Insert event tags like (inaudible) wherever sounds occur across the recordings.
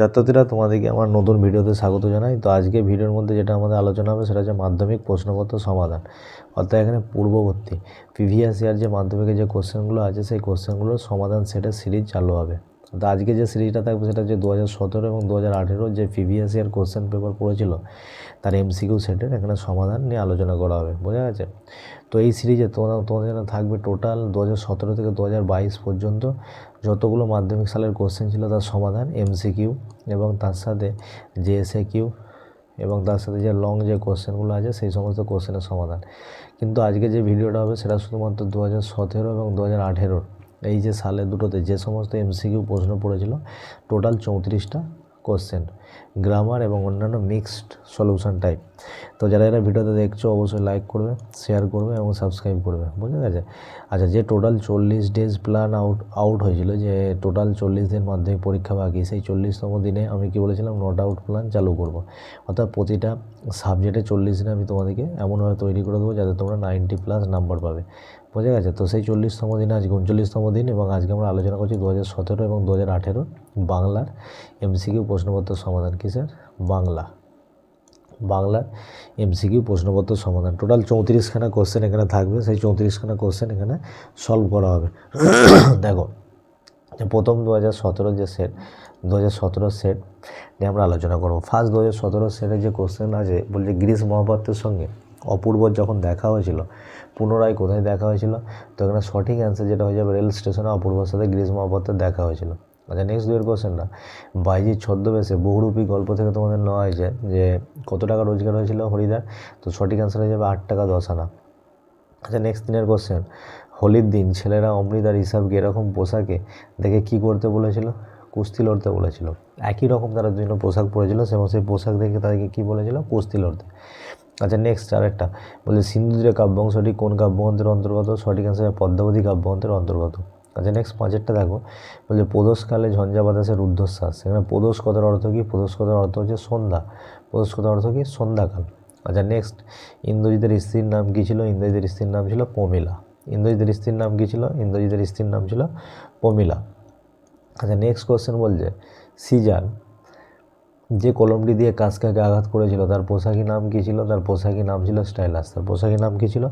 ছাত্রছাত্রীরা তোমাদেরকে আমার নতুন ভিডিওতে স্বাগত জানাই। তো আজকে ভিডিওর মধ্যে যেটা আমাদের আলোচনা হবে, সেটা হচ্ছে মাধ্যমিক প্রশ্নপত্র সমাধান। অর্থাৎ এখানে পূর্ববর্তী প্রিভিয়াস ইয়ার যে মাধ্যমিকের যে কোশ্চেনগুলো আছে, সেই কোশ্চেনগুলোর সমাধান সেটের সিরিজ চালু হবে। তো আজকে যে সিরিজটা থাকবে, সেটা হচ্ছে দু হাজার সতেরো এবং দু হাজার আঠেরো যে প্রিভিয়াস ইয়ার কোশ্চেন পেপার পড়েছিল, তার এমসিকিউ সেটের এখানে সমাধান নিয়ে আলোচনা করা হবে। বোঝা গেছে? তো এই সিরিজে তোমাদের তোমাদের থাকবে টোটাল দু হাজার সতেরো থেকে দু হাজার বাইশ পর্যন্ত। যতগুলো মাধ্যমিক সালের কোশ্চেন ছিল তার সমাধান এমসিকিউ এবং তার সাথে যে এসএ কিউ এবং তার সাথে যে লং যে কোশ্চেনগুলো আছে সেই সমস্ত কোশ্চেনের সমাধান। কিন্তু আজকে যে ভিডিওটা হবে সেটা শুধুমাত্র দু হাজার সতেরো এবং দু হাজার আঠেরোর। এই যে সালে দুটোতে যে সমস্ত এমসিকিউ প্রশ্ন পড়েছিল টোটাল চৌত্রিশটা কোশ্চেন, গ্রামার এবং অন্যান্য মিক্সড সলিউশন টাইপ। তো যারা যারা ভিডিওতে দেখছ, অবশ্যই লাইক করবে, শেয়ার করবে এবং সাবস্ক্রাইব করবে বুঝে গেছে আচ্ছা যে টোটাল চল্লিশ ডেজ প্ল্যান আউট আউট হয়েছিল, যে টোটাল চল্লিশ দিন মাধ্যমিক পরীক্ষা বাকি, সেই চল্লিশতম দিনে আমি কি বলেছিলাম নোট আউট প্ল্যান চালু করব। অর্থাৎ প্রতিটা সাবজেক্টে চল্লিশ দিনে আমি তোমাদেরকে এমনভাবে তৈরি করে দেবো যাতে তোমরা নাইনটি প্লাস নাম্বার পাবে। বোঝা গেছে? তো সেই চল্লিশতম দিন, আজকে উনচল্লিশতম দিন এবং আজকে আমরা আলোচনা করছি দু হাজার সতেরো এবং দু হাজার আঠেরো বাংলার এমসিকিউ প্রশ্নপত্র সমাধান কিসের বাংলা। বাংলার এমসিকিউ প্রশ্নপত্র সমাধান। টোটাল চৌত্রিশখানা কোশ্চেন এখানে থাকবে। সেই চৌত্রিশখানা কোশ্চেন এখানে সলভ করা হবে। দেখো প্রথম দু হাজার সতেরো যে সেট দু হাজার সতেরো সেট নিয়ে আমরা আলোচনা করব। ফার্স্ট দু হাজার সতেরো সেটের যে কোশ্চেন আছে, বলছে গিরিশ মহাপাত্রের সঙ্গে অপূর্ব যখন দেখা হয়েছিল পুনরায় কোথায় দেখা হয়েছিল? তো এখানে সঠিক অ্যান্সার যেটা হয়ে যাবে রেল স্টেশনে অপূর্বর সাথে গ্রীষ্ম মহাপাত্রের দেখা হয়েছিল। আচ্ছা নেক্সট দুয়ের কোশ্চেনটা বাইজির ছদ্মবেশে বহুরূপী গল্প থেকে তোমাদের নেওয়া হয়েছে যে, কত টাকা রোজগার হয়েছিল হরিদার? তো সঠিক অ্যান্সার হয়ে যাবে আট টাকা দশ আনা। আচ্ছা নেক্সট দিনের কোশ্চেন হোলির দিন ছেলেরা অমৃত আর ইসাবকে এরকম পোশাকে দেখে কি করতে বলেছিল? কুস্তি লড়তে বলেছিল। একই রকম তারা দুজন পোশাক পরেছিল, এবং সেই পোশাক দেখে তাদেরকে কী বলেছিল? কুস্তি লড়তে। আচ্ছা নেক্সট আরেকটা। বলে সিন্ধুদের কাব্যাংশটি কোন কাব্যগ্রন্থের অন্তর্গত? সঠিক অ্যান্সার পদ্মাবতী কাব্যগ্রন্থের অন্তর্গত। আচ্ছা নেক্সট পাঁচেরটা দেখো। বলে প্রদোষকালে ঝঞ্ঝা বাতাসের রুদ্ধশ্বাস সেখানে প্রদোষ অর্থ কী? প্রদোষ অর্থ হচ্ছে সন্ধ্যা। প্রদোষ অর্থ কী? সন্ধ্যাকাল। আচ্ছা নেক্সট ইন্দ্রজিতের স্ত্রীর নাম কী ছিল? ইন্দ্রজিতের স্ত্রীর নাম ছিল পমিলা। ইন্দ্রজিতের স্ত্রীর নাম কী ছিল? ইন্দ্রজিতের স্ত্রীর নাম ছিল পমিলা। আচ্ছা নেক্সট কোয়েশ্চেন বলছে সিজান যে কলমটি দিয়ে কাসকাকে আঘাত করেছিল, তার পোশাকি নাম কী ছিল, তার পোশাকি নাম ছিল স্টাইলাস, তার পোশাকি নাম কী ছিল,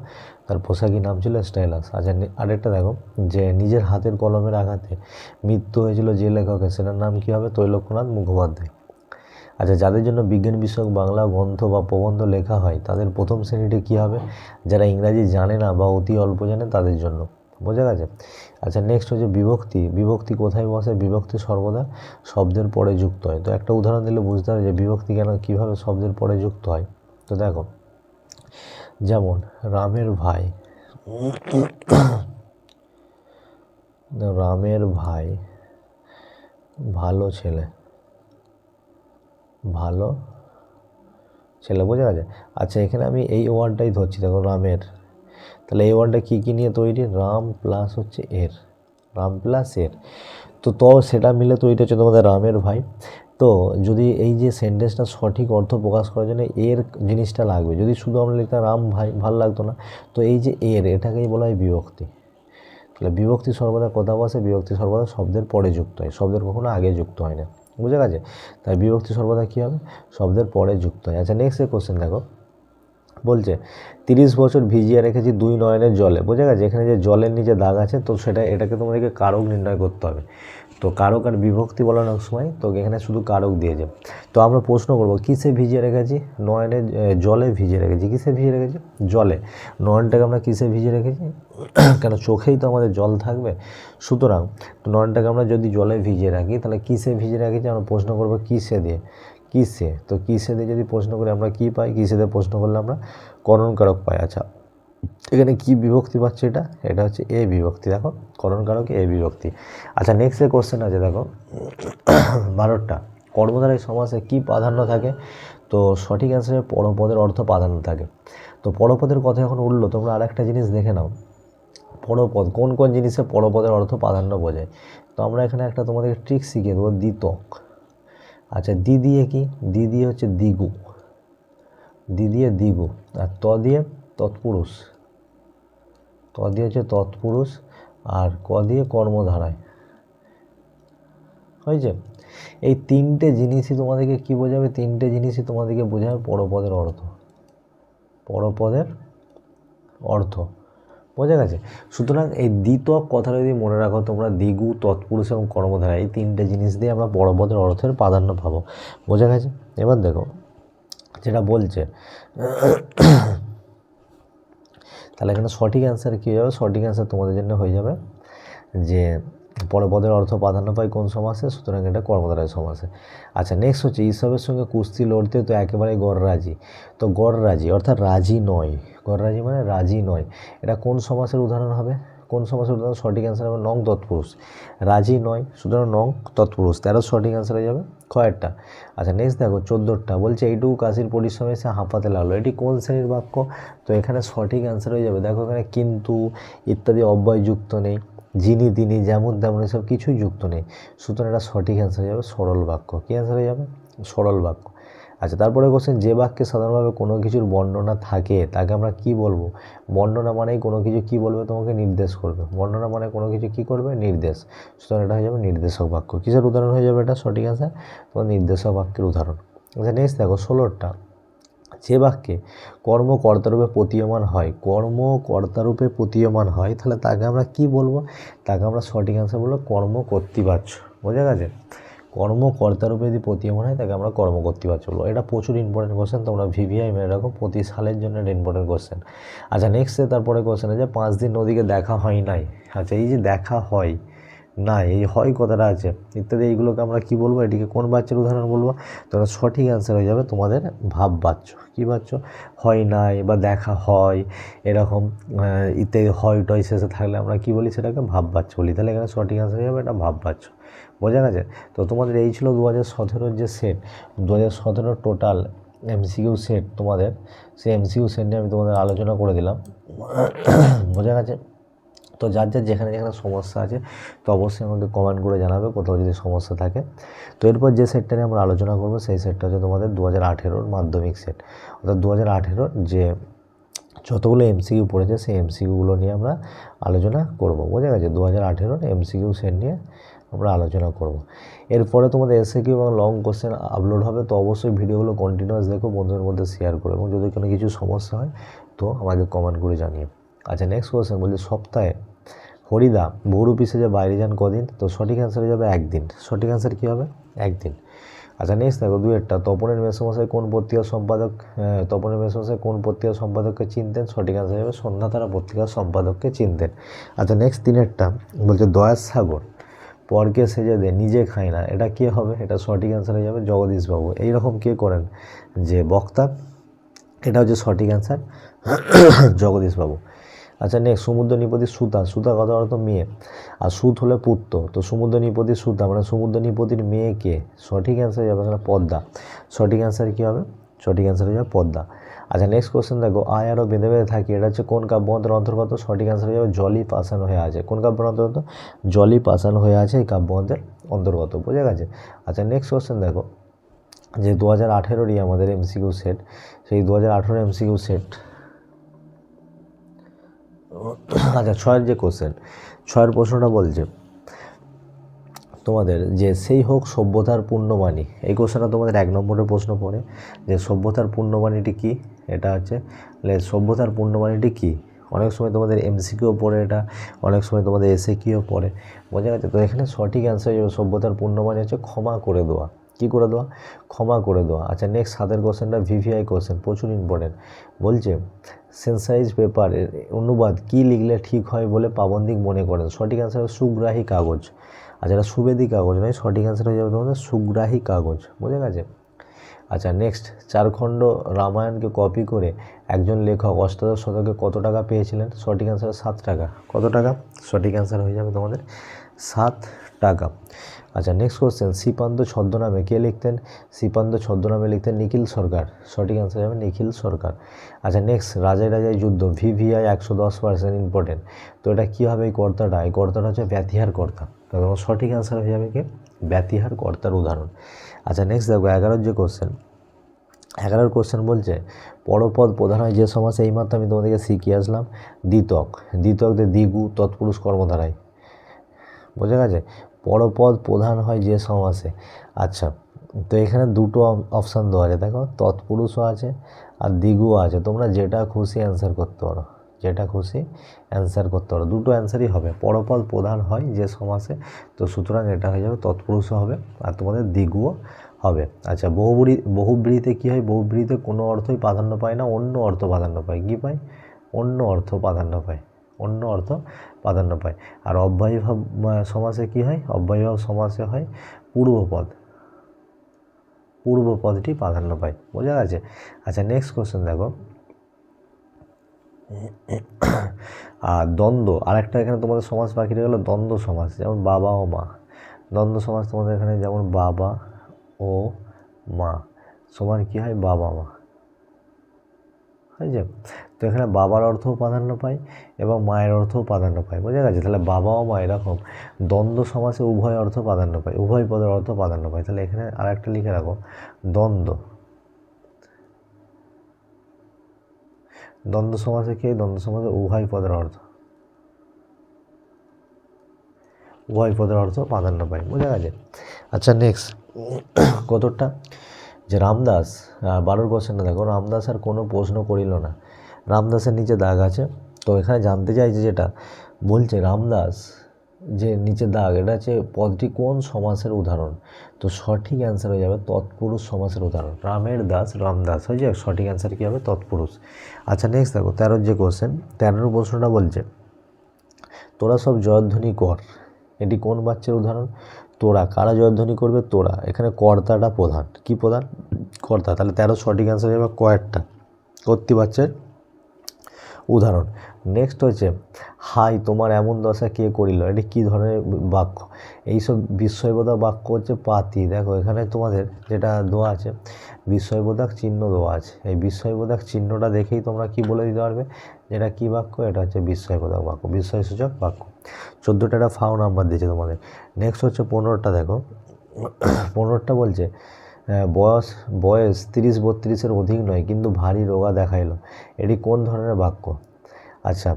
তার পোশাকি নাম ছিল স্টাইলাস। আচ্ছা আরেকটা দেখো, যে নিজের হাতের কলমের আঘাতে মৃত্যু হয়েছিল যে লেখকের, সেটার নাম কী হবে? তৈলক্যনাথ মুখোপাধ্যায়। আচ্ছা যাদের জন্য বিজ্ঞান বিষয়ক বাংলা গ্রন্থ বা প্রবন্ধ লেখা হয়, তাদের প্রথম শ্রেণীটি কী হবে? যারা ইংরাজি জানে না বা অতি অল্প জানে তাদের জন্য। বোঝা গেছে? আচ্ছা নেক্সট হচ্ছে বিভক্তি। বিভক্তি কোথায় বসে? বিভক্তি সর্বদা শব্দের পরে যুক্ত হয়। তো একটা উদাহরণ দিলে বুঝতে হবে যে বিভক্তি কেন, কীভাবে শব্দের পরে যুক্ত হয়। তো দেখো, যেমন রামের ভাই রামের ভাই ভালো ছেলে ভালো ছেলে, বোঝা গেছে? আচ্ছা এখানে আমি এই ওয়ার্ডটাই ধরছি, দেখো, রামের। তাহলে এই ওয়ার্ডটা কী কী নিয়ে তৈরি? রাম প্লাস হচ্ছে এর। রাম প্লাস এর। তো তো সেটা মিলে তৈরি হচ্ছে তোমাদের রামের ভাই। তো যদি এই যে সেন্টেন্সটা সঠিক অর্থ প্রকাশ করার জন্য এর জিনিসটা লাগবে, যদি শুধু আমরা লিখতাম রাম ভাই, ভালো লাগতো না। তো এই যে এর, এটাকেই বলা হয় বিভক্তি। তাহলে বিভক্তি সর্বদা কথা বসে বিভক্তি সর্বদা শব্দের পরে যুক্ত হয়, শব্দের কখনো আগে যুক্ত হয় না। বুঝে গেছে? তাই বিভক্তি সর্বদা কী হবে? শব্দের পরে যুক্ত হয়। আচ্ছা নেক্সট কোশ্চেন দেখো। বলছে, তিরিশ বছর ভিজিয়ে রেখেছি দুই নয়নের জলে। বোঝা গেছে, এখানে যে জলের নিচে দাগ আছে, তো সেটা, এটাকে তোমাদেরকে কারক নির্ণয় করতে হবে। তো কারক আর বিভক্তি বলানোর সময়, তো এখানে শুধু কারক দিয়েছে। তো আমরা প্রশ্ন করব, কিসে ভিজিয়ে রেখেছি? নয়নের জলে ভিজিয়ে রেখেছি। কিসে ভিজিয়ে রেখেছি? জলে। নয়নটাকে আমরা কিসে ভিজিয়ে রেখেছি? (clears throat) কেন চোখেই তো আমাদের জল থাকবে? সুতরাং নয়নটাকে আমরা যদি জলে ভিজিয়ে রাখি, তাহলে কিসে ভিজিয়ে রেখেছি? আমরা প্রশ্ন করব কিসে দিয়ে। কিসে? তো কিসে দিয়ে যদি প্রশ্ন করি আমরা কি পাই? কিসে দিয়ে প্রশ্ন করলে আমরা করণকারক পাই। আচ্ছা এখানে কি বিভক্তি পাচ্ছি এটা? এটা হচ্ছে এ বিভক্তি। দেখো, করণকারক এ বিভক্তি। আচ্ছা নেক্সট যে কোশ্চেন আছে, দেখো, বারোটা। কর্মধারায় সমাসে কি প্রাধান্য থাকে? তো সঠিক অ্যান্সারে পরপদের অর্থ প্রাধান্য থাকে। তো পরপদের কথা যখন উঠল, তোমরা আরেকটা জিনিস দেখে নাও। পরপদ, কোন কোন জিনিসে পরপদের অর্থ প্রাধান্য বোঝায়? তো আমরা এখানে একটা তোমাদেরকে ট্রিক শিখিয়ে দেবো, দ্বিতক। আচ্ছা দি দিয়ে কি? দি দিয়ে হচ্ছে দিগু। দি দিয়ে দিগু। আর ত দিয়ে তৎপুরুষ। ত দিয়ে হচ্ছে তৎপুরুষ আর ক দিয়ে কর্মধারায়। হয়েছে? এই তিনটে জিনিসই তোমাদেরকে কী বোঝাবে? তিনটে জিনিসই তোমাদেরকে বোঝাবে পরপদের অর্থ। পরপদের অর্থ। বোঝা গেছে? সুতরাং এই দ্বিতক কথাটা যদি মনে রাখো, তোমরা দ্বিগু, তৎপুরুষ এবং কর্মধারা, এই তিনটে জিনিস দিয়ে আমরা পরপদের অর্থের প্রাধান্য পাবো। বোঝা গেছে? এবার দেখো, যেটা বলছে, তাহলে এখানে সঠিক অ্যান্সার কী হবে? সঠিক অ্যান্সার তোমাদের জন্য হয়ে যাবে যে পরপদের অর্থ প্রাধান্য পায় কোন সমাসে সুতরাং এটা কর্মধারায় সমাসে আচ্ছা নেক্সট হচ্ছে ঈশ্বরের সঙ্গে কুস্তি লড়তে তো একেবারে গড় রাজি। তো গড় রাজি, অর্থাৎ রাজি নয়। গড় রাজি মানে রাজি নয়। এটা কোন সমাসের উদাহরণ হবে? কোন সমাসের উদাহরণ? সঠিক অ্যান্সার হবে নং তৎপুরুষ। রাজি নয়, সুতরাং নং তৎপুরুষ। তেরো সঠিক অ্যান্সার হয়ে যাবে? কয়েকটা। আচ্ছা নেক্সট দেখো, চোদ্দোটা। বলছে, এইটুকু কাশির পরিশ্রমে সে হাঁপাতে লাগল। এটি কোন শ্রেণির বাক্য? তো এখানে সঠিক অ্যান্সার হয়ে যাবে। দেখো এখানে কিন্তু ইত্যাদি অব্যয় যুক্ত নেই। যিনি তিনি যেমন তেমন এসব কিছুই যুক্ত নেই। সুতরাং এটা সঠিক অ্যান্সার হয়ে যাবে সরল বাক্য। কী অ্যান্সার হয়ে যাবে? সরল বাক্য। আচ্ছা তারপরে কোশ্চেন যে বাক্যে সাধারণভাবে কোনো কিছুর বর্ণনা থাকে, তাকে আমরা কি বলব? বর্ণনা মানেই কোনো কিছু কি বলবে তোমাকে নির্দেশ করবে। বর্ণনা মানে কোনো কিছু কি করবে? নির্দেশ। সুতরাং এটা হয়ে যাবে নির্দেশক বাক্য। কিসের উদাহরণ হয়ে যাবে এটা? সঠিক অ্যান্সার তোমার নির্দেশক বাক্যের উদাহরণ। আচ্ছা নেক্সট দেখো, ষোলোটা। যে বাক্যে? কর্ম কর্তারূপে প্রতীয়মান হয়। কর্ম কর্তারূপে প্রতীয়মান হয়। তাহলে তাকে আমরা কি বলব? তাকে আমরা সঠিক অ্যান্সার বলব কর্ম কর্তৃবাচ্য বোঝা গেছে? কর্ম কর্তারূপে যদি প্রতীয়মান হয়, তাকে আমরা কর্ম কর্তৃবাচ্য বলব। এটা প্রচুর ইম্পর্টেন্ট কোশ্চেন তোমরা ভিভিআই মেনে রাখো। প্রতি সালের জন্য এটা ইম্পর্টেন্ট কোশ্চেন আচ্ছা নেক্সটে তারপরে কোশ্চেন আছে পাঁচ দিন নদীকে দেখা হয় নাই। আচ্ছা এই যে দেখা হয় না, এই হয় কথাটা আছে। ইত্যাদি, এইগুলোকে আমরা কি বলব? এটিকে কোন বাচ্চার উদাহরণ বলব? তোমরা সঠিক অ্যান্সার হয়ে যাবে তোমাদের ভাব বাচ্চ কী বাচ্চ হয় নাই বা দেখা হয়, এরকম ইত্যাদি হয়, টয় শেষে থাকলে আমরা কি বলি সেটাকে? ভাব বাচ্চ বলি। তাহলে এখানে সঠিক অ্যান্সার হয়ে যাবে এটা ভাব বাচ্চ বোঝা গেছে? তো তোমাদের এই ছিল দু হাজার সতেরোর যে সেট দু হাজার সতেরোর টোটাল এমসিকিউ সেট তোমাদের। সেই এমসিকিউ সেট নিয়ে আমি তোমাদের আলোচনা করে দিলাম। বোঝা গেছে? তো যার যার যেখানে যেখানে সমস্যা আছে, তো অবশ্যই আমাকে কমেন্ট করে জানাবে কোথাও যদি সমস্যা থাকে। তো এরপর যে সেটটা নিয়ে আমরা আলোচনা করব, সেই সেটটা হচ্ছে তোমাদের দু হাজার আঠেরোর মাধ্যমিক সেট অর্থাৎ দু হাজার আঠেরোর যে যতগুলো এমসিকিউ পড়েছে, সেই এমসিকিউগুলো নিয়ে আমরা আলোচনা করব। বোঝা গেছে? দু হাজার আঠেরোর এমসিকিউ সেট নিয়ে আমরা আলোচনা করব। এরপরে তোমাদের এসে কিউ এবং লং কোশ্চেন আপলোড হবে, তো অবশ্যই ভিডিওগুলো কন্টিনিউয়াস দেখো, বন্ধুদের মধ্যে শেয়ার করো। এবং যদি কোনো কিছু সমস্যা হয়, তো আমাকে কমেন্ট করে জানিও। আচ্ছা নেক্সট কোশ্চেন বলছে, সপ্তাহে হরিদা বহুরূপী সেজে বাইরে যান কদিন? তো সঠিক অ্যান্সার হয়ে যাবে একদিন। সঠিক অ্যান্সার কী হবে? একদিন। আচ্ছা নেক্সট দেখো, দুয়েরটা, তপনের মেসমশাই কোন পত্রিকার সম্পাদক তপনের মেসমশাই কোন পত্রিকার সম্পাদককে চিনতেন? সঠিক অ্যান্সার যাবে সন্ধ্যাতারা পত্রিকার সম্পাদককে চিনতেন। আচ্ছা নেক্সট তিনেরটা বলছে, দয়ার সাগর, পরকে সেজে দে, নিজে খায় না। এটা কে হবে? এটা সঠিক অ্যান্সার হয়ে যাবে জগদীশবাবু। এইরকম কে করেন? যে বক্তা, এটা হচ্ছে সঠিক অ্যান্সার জগদীশবাবু। আচ্ছা নেক্সট সমুদ্র নিপতি সুতা। সুতা কথা অর্থ মেয়ে। আর সুত হলে পুত্র। তো সমুদ্র নিপতি সুতা মানে সমুদ্র নিপতির মেয়েকে সঠিক অ্যান্সার যাবে এখানে পদ্মা। সঠিক অ্যান্সার কী হবে? সঠিক অ্যান্সার হয়ে যাবে পদ্মা। আচ্ছা নেক্সট কোশ্চেন দেখো, আয় আরও বেঁধে বেঁধে থাকি, এটা হচ্ছে কোন কাব্যগ্রন্থের অন্তর্গত? সঠিক অ্যান্সার হয়ে যাবে জলই পাশানো হয়ে আছে। কোন কাব্যের অন্তর্গত? জলই পাশানো হয়ে আছে এই কাব্যগ্রন্থের অন্তর্গত, বোঝা গেছে? আচ্ছা নেক্সট কোশ্চেন দেখো, যে দু হাজার আঠেরোরই আমাদের এমসিকিউ সেট সেই দু হাজার আঠেরো এমসিকিউ সেট আচ্ছা ছয়ের যে কোশ্চেন ছয়ের প্রশ্নটা বলছে তোমাদের যে সেই হোক সভ্যতার পূর্ণবাণী, এই কোশ্চেনটা তোমাদের এক নম্বরের প্রশ্ন পড়ে, যে সভ্যতার পূর্ণবাণীটি কী? এটা হচ্ছে সভ্যতার পূর্ণবাণীটি কী? অনেক সময় তোমাদের এমসিকিউ পড়ে এটা, অনেক সময় তোমাদের এসে কিও পড়ে, বোঝা গেছে? তো এখানে সঠিক অ্যান্সার সভ্যতার পূর্ণবাণী হচ্ছে ক্ষমা করে দেওয়া। কী করে দেওয়া? ক্ষমা করে দেওয়া। আচ্ছা নেক্সট সাতের কোশ্চেনটা ভিভিআই কোশ্চেন প্রচুর ইম্পর্টেন্ট বলছে সেন্সাইজ পেপারের অনুবাদ কী লিখলে ঠিক হয় বলে পাবন্দিক মনে করেন? সঠিক অ্যান্সার হবে সুগ্রাহী কাগজ। আচ্ছা এটা সুবেদি কাগজ নয়, সঠিক অ্যান্সার হয়ে যাবে তোমাদের সুগ্রাহী কাগজ। বোঝা গেছে? আচ্ছা নেক্সট চারখণ্ড রামায়ণকে কপি করে একজন লেখক অষ্টাদশ শতকে কত টাকা পেয়েছিলেন? সঠিক অ্যান্সার সাত টাকা। কত টাকা? সঠিক অ্যান্সার হয়ে যাবে তোমাদের সাত টাকা। আচ্ছা নেক্সট কোশ্চেন শ্রীপান্ত ছদ্মনামে কে লিখতেন? শ্রীপান্ত ছদ্মনামে লিখতেন নিখিল সরকার সঠিক অ্যান্সার হবে নিখিল সরকার আচ্ছা নেক্সট রাজায় রাজায় যুদ্ধ ভিভিআই একশো দশ পার্সেন্ট ইম্পর্টেন্ট তো এটা কী হবে এই কর্তাটা? এই কর্তাটা হচ্ছে ব্যতিহার কর্তা। তোমার সঠিক অ্যান্সার হয়ে যাবে কি? ব্যতিহার কর্তার উদাহরণ। আচ্ছা নেক্সট দেখো, এগারোর যে কোশ্চেন এগারোর কোশ্চেন বলছে, পরপদ প্রধান হয় যে সমাস এইমাত্র আমি তোমাদেরকে শিখিয়ে আসলাম, দ্বিতক। দ্বিতকদের দ্বিগু তৎপুরুষ কর্মধারায়। বোঝা গেছে? পরপদ প্রধান হয় যে সমাসে আচ্ছা তো এখানে দুটো অপশান দেওয়া আছে। দেখো, তৎপুরুষও আছে আর দ্বিগুও আছে। তোমরা যেটা খুশি অ্যান্সার করতে পারো। যেটা খুশি অ্যান্সার করতে পারো। দুটো অ্যান্সারই হবে। পরপদ প্রধান হয় যে সমাসে তো সুতরাং এটা হয়ে যাবে তৎপুরুষও হবে আর তোমাদের দ্বিগুও হবে। আচ্ছা বহুব্রী বহুব্রীতে কী হয়? বহুব্রীতে কোনো অর্থই প্রাধান্য পায় না, অন্য অর্থ প্রাধান্য পায়। কী পায়? অন্য অর্থ প্রাধান্য পায়। অন্য অর্থ প্রাধান্য পায়। আর অব্যয়ীভাব সমাসে কী হয়? অব্যয়ীভাব সমাসে হয় পূর্বপদ। পূর্বপদটি প্রাধান্য পায়। বোঝা গেছে? আচ্ছা নেক্সট কোশ্চেন দেখো। আর দ্বন্দ্ব। আরেকটা এখানে তোমাদের সমাজ বাকি রয়ে গেলো, দ্বন্দ্ব সমাজ যেমন বাবা ও মা। দ্বন্দ্ব সমাজ তোমাদের এখানে যেমন বাবা ও মা। সমান কী হয়? বাবা মা। হয়েছে তো এখানে বাবার অর্থও প্রাধান্য পায় এবং মায়ের অর্থও প্রাধান্য পায়, বোঝা গেছে? তাহলে বাবা ও মা এরকম দ্বন্দ্ব সমাসে উভয় অর্থ প্রাধান্য পায়, উভয় পদের অর্থ প্রাধান্য পায়। তাহলে এখানে আর একটা লিখে রাখো, দ্বন্দ্ব। দ্বন্দ্ব সমাসে কে? দ্বন্দ্ব সমাসে উভয় পদের অর্থ। উভয় পদের অর্থ প্রাধান্য পায়, বোঝা গেছে? আচ্ছা নেক্সট কতটা যে রামদাস বারোর কোশ্চেনটা দেখো, রামদাস আর কোনো প্রশ্ন করিল না। রামদাসের নিচে দাগ আছে। তো এখানে জানতে চাইছে যেটা, বলছে রামদাস যে নিচে দাগ, এটা হচ্ছে পদটি কোন সমাসের উদাহরণ? তো সঠিক অ্যান্সার হয়ে যাবে তৎপুরুষ সমাসের উদাহরণ। রামের দাস, রামদাস, হয়ে যাবে সঠিক অ্যান্সার কী হবে? তৎপুরুষ। আচ্ছা নেক্সট দেখো, তেরোর যে কোশ্চেন তেরোর প্রশ্নটা বলছে, তোরা সব জয়ধ্বনি কর। এটি কোন বাচ্চার উদাহরণ? তোরা। কারা জয়ধ্বনি করবে? তোরা। এখানে কর্তাটা প্রধান। কি প্রধান? কর্তা। তাহলে তেরো সঠিক অ্যান্সার হয়ে যাবে কয়েকটা। কর্তৃ বাচ্চার উদাহরণ। নেক্সট হচ্ছে, হাই, তোমার এমন দশা কে করিল? এটি কী ধরনের বাক্য? এইসব বিস্ময়বোধক বাক্য হচ্ছে পাতি। দেখো, এখানে তোমাদের যেটা দেওয়া আছে, বিস্ময়বোধক চিহ্ন দেওয়া আছে। এই বিস্ময়বোধক চিহ্নটা দেখেই তোমরা কি বলে দিতে পারবে? যেটা কী বাক্য? এটা হচ্ছে বিস্ময়বোধক বাক্য, বিস্ময়সূচক বাক্য। চোদ্দোটা একটা ফাও নাম্বার দিয়েছে তোমাদের। নেক্সট হচ্ছে পনেরোটা, দেখো। পনেরোটা বলছে বয়স বয়স তিরিশ বত্রিশের অধিক নয়, কিন্তু ভারী রোগা দেখাইলো। এটি কোন ধরনের বাক্য? আচ্ছা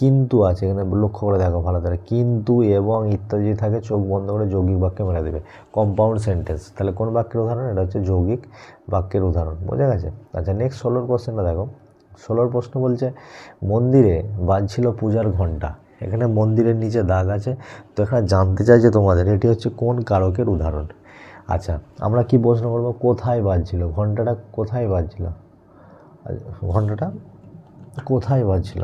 কিন্তু আছে, এখানে লক্ষ্য করে দেখো ভালো করে। কিন্তু এবং ইত্যাদি থাকে, চোখ বন্ধ করে যৌগিক বাক্যে মেরে দেবে। কম্পাউন্ড সেন্টেন্স তাহলে কোন বাক্যের উদাহরণ? এটা হচ্ছে যৌগিক বাক্যের উদাহরণ, বোঝা গেছে? আচ্ছা নেক্সট ষোলোর কোশ্চেনটা দেখো। ষোলোর প্রশ্ন বলছে, মন্দিরে বাজছিল পূজার ঘণ্টা এখানে মন্দিরের নিচে দাগ আছে, তো এখানে জানতে চাই যে তোমাদের, এটি হচ্ছে কোন কারকের উদাহরণ? আচ্ছা আমরা কি প্রশ্ন করব? কোথায় বাজছিল? ঘন্টাটা কোথায় বাজছিল? ঘন্টাটা কোথায় বাজছিল?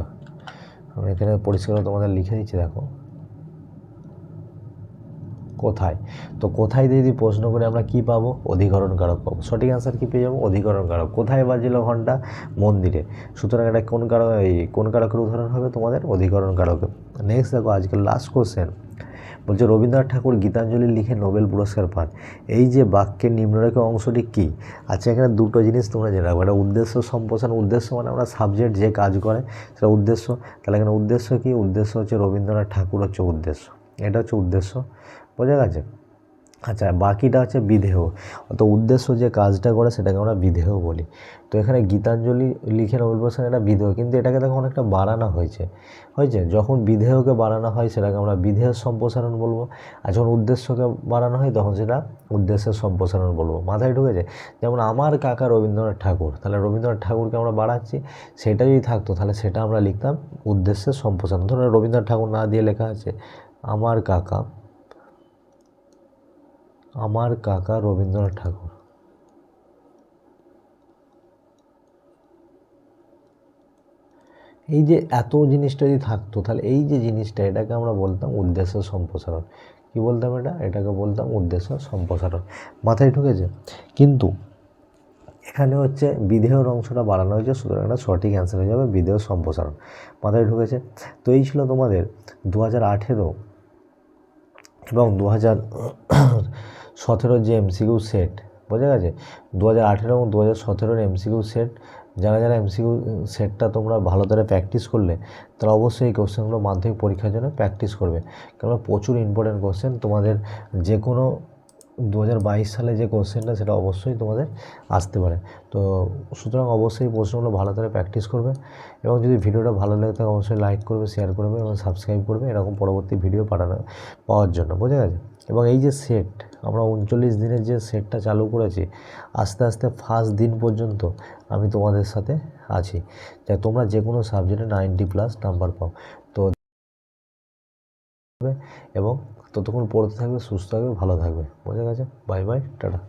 আমি এখানে পরিষ্কার তোমাদের লিখে দিচ্ছি, দেখো। কোথায়? তো কোথায় দিয়ে যদি প্রশ্ন করে আমরা কি পাবো? অধিকরণ কারক পাবো। সঠিক অ্যান্সার কী পেয়ে যাব? অধিকরণ কারক কোথায় বাজিল ঘণ্টা? মন্দিরে। সুতরাং এটা কোন কারক এই কোন কারকের উদাহরণ হবে তোমাদের? অধিকরণ কারকে নেক্সট দেখো, আজকের লাস্ট কোশ্চেন বলছে, রবীন্দ্রনাথ ঠাকুর গীতাঞ্জলি লিখে নোবেল পুরস্কার পান। এই যে বাক্যের নিম্নরেখা অংশটি কী? আচ্ছা এখানে দুটো জিনিস তোমরা জেনে রাখব একটা উদ্দেশ্য সম্প্রসারণ, উদ্দেশ্য মানে আমরা সাবজেক্ট যে কাজ করে, সেটা উদ্দেশ্য। তাহলে এখানে উদ্দেশ্য কী? উদ্দেশ্য হচ্ছে রবীন্দ্রনাথ ঠাকুর হচ্ছে উদ্দেশ্য। এটা হচ্ছে উদ্দেশ্য। বোঝা গেছে? আচ্ছা বাকিটা হচ্ছে বিধেয়। অত উদ্দেশ্য যে কাজটা করে সেটাকে আমরা বিধেয় বলি। তো এখানে গীতাঞ্জলি লিখে নোবেল পুরস্কার এটা বিধেয়, কিন্তু এটাকে দেখো অনেকটা বাড়ানো হয়েছে। হয়েছে? যখন বিধেয়কে বাড়ানো হয় সেটাকে আমরা বিধেয়ের সম্প্রসারণ বলব। আর যখন উদ্দেশ্যকে বাড়ানো হয় তখন সেটা উদ্দেশ্যের সম্প্রসারণ বলব। মাথায় ঢুকেছে? যেমন আমার কাকা রবীন্দ্রনাথ ঠাকুর, তাহলে রবীন্দ্রনাথ ঠাকুরকে আমরা বাড়াচ্ছি। সেটা যদি থাকতো তাহলে সেটা আমরা লিখতাম উদ্দেশ্যের সম্প্রসারণ। ধরুন রবীন্দ্রনাথ ঠাকুর না দিয়ে লেখা আছে, আমার কাকা আমার কাকা রবীন্দ্রনাথ ঠাকুর। এই যে এত জিনিসটা যদি থাকতো, তাহলে এই যে জিনিসটা, এটাকে আমরা বলতাম উদ্দেশ্য সম্প্রসারণ। কি বলতাম এটা? এটাকে বলতাম উদ্দেশ্য সম্প্রসারণ। মাথায় ঢুকেছে? কিন্তু এখানে হচ্ছে বিধেয়র অংশটা বাড়ানো হয়েছে, সুতরাং এটা সঠিক অ্যান্সার হয়ে যাবে বিধেয় সম্প্রসারণ। মাথায় ঢুকেছে? তো এই ছিল তোমাদের দু হাজার আঠেরো এবং দু হাজার সতেরোর যে এমসিকিউ সেট, বোঝা গেছে? দু হাজার আঠেরো এবং দু হাজার সতেরোর এমসিকিউ সেট, যারা যারা এমসিকিউ সেটটা তোমরা ভালো করে প্র্যাকটিস করলে, তারা অবশ্যই এই কোশ্চেনগুলো মাধ্যমিক পরীক্ষার জন্য প্র্যাকটিস করবে। কেননা প্রচুর ইম্পর্টেন্ট কোশ্চেন তোমাদের যে কোনো দু হাজার বাইশ সালে যে কোশ্চেনটা, সেটা অবশ্যই তোমাদের আসতে পারে। তো সুতরাং অবশ্যই প্রশ্নগুলো ভালো করে প্র্যাকটিস করবে এবং যদি ভিডিওটা ভালো লাগে থাকে অবশ্যই লাইক করবে শেয়ার করবে এবং সাবস্ক্রাইব করবে এরকম পরবর্তী ভিডিও পাঠানো, পাওয়ার জন্য, বোঝা গেছে? এবং এই যে সেট আমরা উনচল্লিশ দিনের যে সেটটা চালু করেছি, আস্তে আস্তে ফার্স্ট দিন পর্যন্ত আমি তোমাদের সাথে আছি। যা তোমরা যে কোনো সাবজেক্টে নাইনটি প্লাস নাম্বার পাও। তো এবং ততক্ষণ পড়তে থাকবে, সুস্থ থাকবে, ভালো থাকবে। বোঝা গেছে? Bye bye ta-ta.